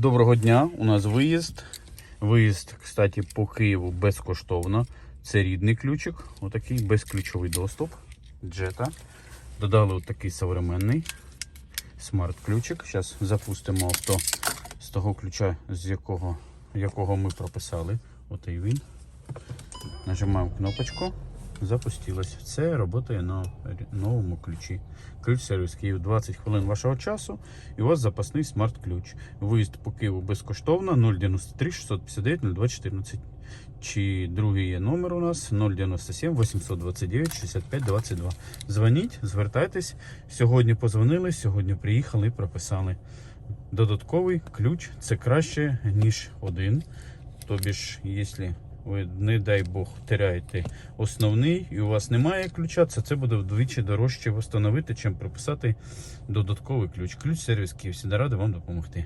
Доброго дня, у нас виїзд. Виїзд, кстати, по Києву безкоштовно. Це рідний ключик, отакий безключовий доступ. Джета. Додали отакий современний смарт-ключик. Зараз запустимо авто з того ключа, з якого, якого ми прописали. Отий він. Нажимаємо кнопочку. Запустилось. Це працює на новому ключі. Ключ сервіс Київ 20 хвилин вашого часу. І у вас запасний смарт-ключ. Виїзд по Києву безкоштовно 093 659 0214. Чи другий є номер у нас 097 829 65 22. Дзвоніть, звертайтесь. Сьогодні позвонили, сьогодні приїхали і прописали. Додатковий ключ це краще, ніж один. Тобі ж, якщо ви, не дай Бог, теряєте основний і у вас немає ключа, це, це буде вдвічі дорожче встановити, чим прописати додатковий ключ. Ключ сервіс Київ. Сідаради ради вам допомогти.